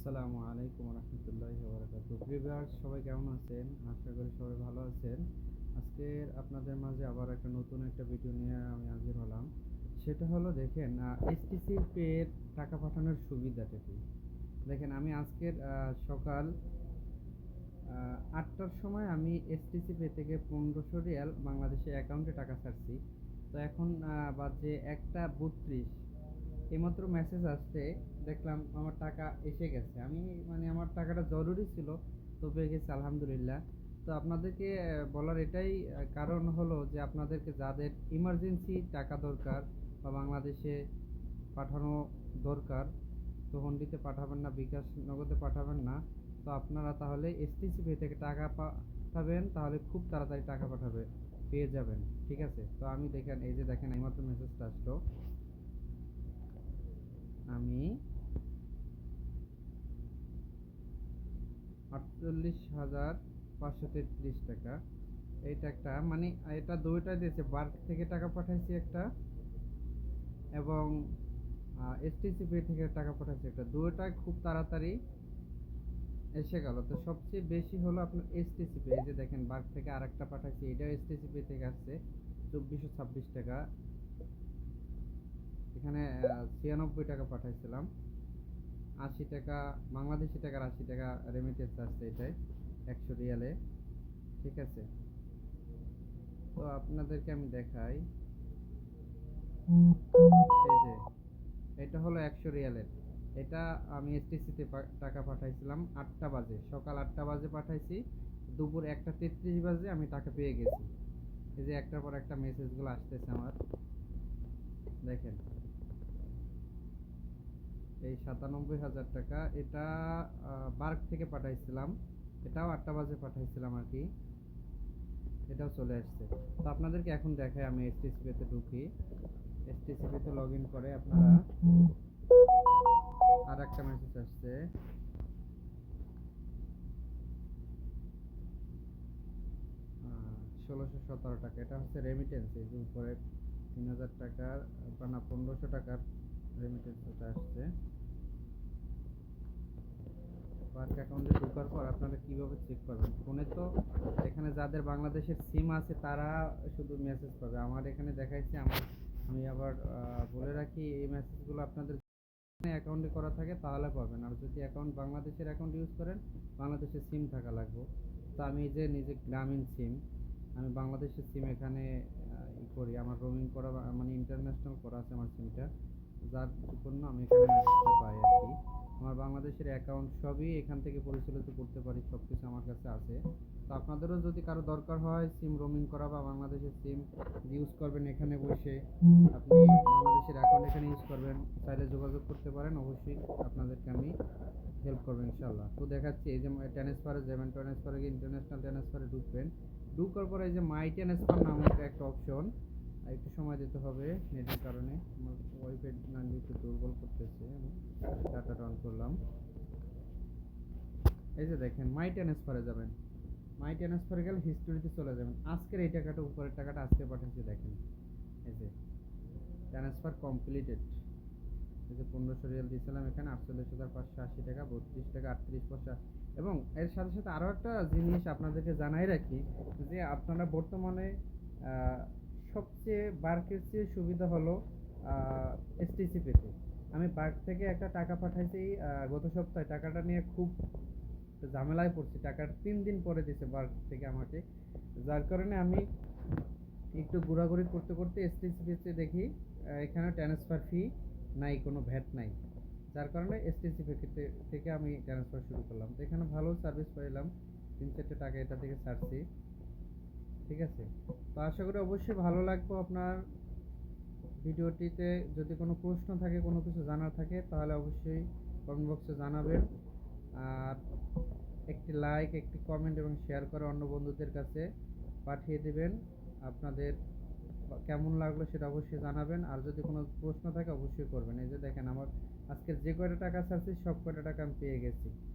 আসসালামু আলাইকুম রহমতুল্লাহ বরকাত ভিউয়ার্স, সবাই কেমন আছেন? আশা করি সবাই ভালো আছেন। আজকের আপনাদের মাঝে আবার একটা নতুন একটা ভিডিও নিয়ে আমি হাজির হলাম। সেটা হলো, দেখেন এসটিসি পে টাকা পাঠানোর সুবিধাটা কি? দেখেন, আমি আজকের সকাল আটটার সময় আমি এসটিসি পে থেকে পনেরোশো রিয়াল বাংলাদেশের অ্যাকাউন্টে টাকা ছাড়ছি। তো এখন বাজে একটা বত্রিশ। এইমাত্র মেসেজ আসছে, দেখলাম আমার টাকা এসে গেছে। আমি মানে আমার টাকাটা জরুরি ছিল তো পেয়ে গেছি আলহামদুলিল্লাহ। তো আপনাদেরকে বলার এটাই কারণ হলো যে আপনাদেরকে যাদের ইমার্জেন্সি টাকা দরকার বা বাংলাদেশে পাঠানো দরকার তো হন্ডিতে পাঠাবেন না বিকাশ নগদে পাঠাবেন না, তো আপনারা তাহলে এসটিসি পে থেকে টাকা পাঠাবেন, তাহলে খুব তাড়াতাড়ি টাকা পাঠাবে, পেয়ে যাবেন, ঠিক আছে? তো আমি দেখেন, এই যে দেখেন, এইমাত্র মেসেজটা আসলো। আমি আটচল্লিশ হাজার পাঁচশো তেত্রিশ টাকা। এইটা একটা মানে এটা দুইটা দিয়েছে। বার্ক থেকে টাকা পাঠাইছি একটা এবং এসটিসি পে থেকে টাকা পাঠাইছি একটা। দুইটাই খুব তাড়াতাড়ি এসে গেল। তো সবচেয়ে বেশি হলো আপনার এসটিসি এই যে দেখেন, বার্ক থেকে আরেকটা পাঠাইছি, এটাও এসটিসি পে থেকে আসছে। চব্বিশশো ছাব্বিশ টাকা। এখানে ছিয়ানব্বই টাকা পাঠাইছিলাম। আশি টাকা, বাংলাদেশি টাকার আশি টাকা রেমিটেন্স আসছে এটাই, একশো রিয়ালে। ঠিক আছে? তো আপনাদেরকে আমি দেখাই। এই যে, এটা হলো একশো রিয়ালের। এটা আমি এসটিসিতে টাকা পাঠাইছিলাম আটটা বাজে। সকাল আটটা বাজে পাঠাইছি, দুপুর একটা তেত্রিশ বাজে আমি টাকা পেয়ে গেছি। এই যে একটার পর একটা মেসেজগুলো আসতেছে আমার। দেখেন। এই সাতানব্বই হাজার টাকা। এটা বার্ক থেকে পাঠাইছিলাম। এটাও আটটা বাজে পাঠাইছিলাম আর কি। এটাও চলে আসছে। তো আপনাদেরকে এখন দেখাই, আমি এসটিসিপিতে ঢুকি। এসটিসিপিতে লগ ইন করে আপনারা। আর একটা মেসেজ আসছে ষোলোশো সতেরো টাকা। এটা হচ্ছে রেমিটেন্স এই যে উপরে তিন হাজার টাকার, বা না, পনেরোশো টাকার রেমিটেন্স এটা আসছে। পার্ক অ্যাকাউন্টে ঢোকার পর আপনারা কীভাবে চেক করবেন? ফোনে তো এখানে যাদের বাংলাদেশের সিম আছে, তারা শুধু মেসেজ পাবে। আমার এখানে দেখাইছে, আমার আমি আবার বলে রাখি, এই মেসেজগুলো আপনাদের অ্যাকাউন্টে করা থাকে, তাহলে পাবেন। আর যদি অ্যাকাউন্ট বাংলাদেশের অ্যাকাউন্ট ইউজ করেন, বাংলাদেশের সিম থাকা লাগবে। তো আমি যে নিজে গ্রামীণ সিম আমি বাংলাদেশের সিম এখানে ই করি। আমার রোমিং করা মানে ইন্টারন্যাশনাল করা আছে আমার সিমটা যার জন্য আমি এখানে মেসেজটা পাই আর কি। আমার বাংলাদেশের অ্যাকাউন্ট সবই এখান থেকে পরিচালিত করতে পারি সব কিছু আমার কাছে আছে। তো আপনাদেরও যদি কারও দরকার হয় সিম রোমিং করা বা বাংলাদেশের সিম ইউজ করবেন এখানে বসে, আপনি বাংলাদেশের অ্যাকাউন্ট এখানে ইউজ করবেন, চাইলে যোগাযোগ করতে পারেন, অবশ্যই আপনাদেরকে আমি হেল্প করবেন ইনশাল্লাহ তো দেখাচ্ছি, এই যে ট্রান্সফারে যাবেন ট্রান্সফারে গিয়ে ইন্টারন্যাশনাল ট্রান্সফারে ঢুকবেন। ঢুকার পরে এই যে মাই ট্রান্সফার নামক একটা অপশন একটু সময় দিতে হবে নেটের কারণে। আমার ওয়াইফাই না একটু দুর্বল করতেছে, আমি ডাটাটা অন করলাম। এই যে দেখেন মাই ট্রান্সফারে যাবেন। মাই ট্রান্সফারে গেলে হিস্টোরিতে চলে যাবেন। আজকের এই টাকাটা, উপরের টাকাটা আজকে পাঠাচ্ছি, দেখেন। এই যে ট্রান্সফার কমপ্লিটেড এই যে পনেরোশো রিয়াল দিয়েছিলাম এখানে, আটচল্লিশ হাজার পাঁচশো আশি টাকা, বত্রিশ টাকা, আটত্রিশ পয়সা। এবং এর সাথে সাথে আরও একটা জিনিস আপনাদেরকে জানাই রাখি, যে আপনারা বর্তমানে সবচেয়ে বার্কের চেয়ে সুবিধা হলো এসটিসি পেতে আমি বার্ক থেকে একটা টাকা পাঠাইছি গত সপ্তাহে। টাকাটা নিয়ে খুব ঝামেলায় পড়ছি। টাকার তিন দিন পরে দিয়েছে বার্ক থেকে আমাকে। যার কারণে আমি একটু ঘোরাঘুরি করতে করতে এসটিসি পেতে দেখি এখানে ট্রান্সফার ফি নাই, কোনো ভ্যাট নাই। যার কারণে এসটিসি থেকে থেকে আমি ট্রান্সফার শুরু করলাম। তো এখানে ভালো সার্ভিস পাইলাম। তিন চারটে টাকা এটা থেকে ছাড়ছি। ঠিক আছে? তো আশা করি অবশ্যই ভালো লাগবে আপনার ভিডিওটিতে। যদি কোনো প্রশ্ন থাকে, কোনো কিছু জানার থাকে, তাহলে অবশ্যই কমেন্ট বক্সে জানাবেন। আর একটি লাইক একটি কমেন্ট এবং শেয়ার করে অন্য বন্ধুদের কাছে পাঠিয়ে দেবেন। আপনাদের কেমন লাগল সেটা অবশ্যই জানাবেন। আর যদি কোনো প্রশ্ন থাকে, অবশ্যই করবেন। এই যে দেখেন, আমার আজকে যে কয়টা টাকা ছাড়ছি, সব কয়টা টাকা আমি পেয়ে গেছি।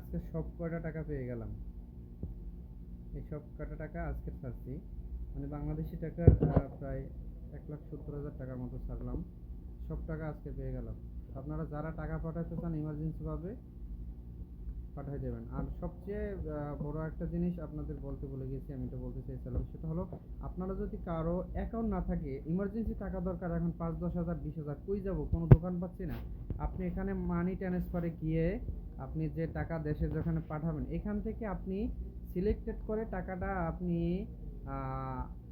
আজকে সব কয়টা টাকা পেয়ে গেলাম? এই সব কটা টাকা আজকে ছাড়ছি। মানে বাংলাদেশি টাকা প্রায় এক লাখ সত্তর হাজার টাকার মতো ছাড়লাম। সব টাকা আজকে পেয়ে গেলাম। আপনারা যারা টাকা পাঠাতে চান ইমার্জেন্সি ভাবে পাঠিয়ে দেবেন। আর সবচেয়ে বড় একটা জিনিস আপনাদের বলতে ভুলে গেছি, আমি তো বলতে চাইছিলাম সেটা হলো আপনারা যদি কারও অ্যাকাউন্ট না থাকে ইমার্জেন্সি টাকা দরকার, এখন পাঁচ, দশ হাজার, বিশ হাজার, কই যাব? কোনো দোকান পাচ্ছি না। আপনি এখানে মানি ট্রান্সফারে গিয়ে আপনি যে টাকা দেশে যেখানে পাঠাবেন, এখান থেকে আপনি সিলেক্টেড করে টাকাটা আপনি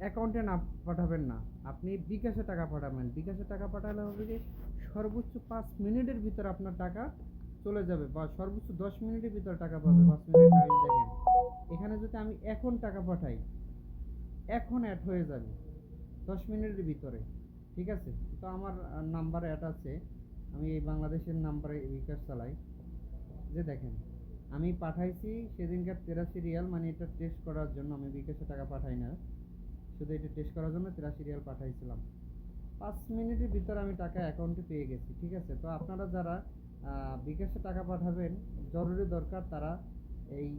অ্যাকাউন্টে না পাঠাবেন না। আপনি বিকাশে টাকা পাঠাবেন। বিকাশে টাকা পাঠালে হবে কি? সর্বোচ্চ পাঁচ মিনিটের ভিতর আপনার টাকা চলে যাবে বা সর্বোচ্চ দশ মিনিটের ভিতর টাকা পাবে। পাঁচ মিনিট আগে দেখেন, এখানে যদি আমি এখন টাকা পাঠাই, এখন অ্যাড হয়ে যাবে দশ মিনিটের ভিতরে, ঠিক আছে? তো আমার নাম্বার অ্যাড আছে। আমি এই বাংলাদেশের নাম্বারে বিকাশ চালাই। যে দেখেন, আমি পাঠাইছি সেদিনকার তেরাশি রিয়াল মানে এটা টেস্ট করার জন্য আমি বিকাশে টাকা পাঠাই না। শুধু এটা টেস্ট করার জন্য তেরাশি রিয়াল পাঠাইছিলাম। পাঁচ মিনিটের ভিতরে আমি টাকা অ্যাকাউন্টে পেয়ে গেছি, ঠিক আছে? তো আপনারা যারা বিকাশে টাকা পাঠাবেন, জরুরি দরকার তারা এই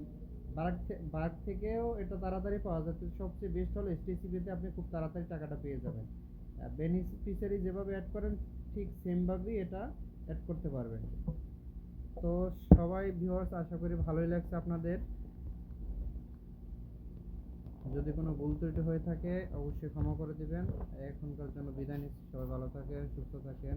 বার্ক থেকেও এটা তাড়াতাড়ি পাওয়া যাচ্ছে। সবচেয়ে বেস্ট হলো এসটিসিবিতে আপনি খুব তাড়াতাড়ি টাকাটা পেয়ে যাবেন। বেনিফিশিয়ারি যেভাবে অ্যাড করেন, ঠিক সেমভাবেই এটা অ্যাড করতে পারবেন। তো সবাই ভিউয়ার্স আশা করি ভালোই লাগছে আপনাদের। যদি কোনো ভুল ত্রুটি হয়ে থাকে, অবশ্যই ক্ষমা করে দিবেন। এখনকার জন্য বিদায় নিচ্ছি। সবাই ভালো থাকেন, সুস্থ থাকেন।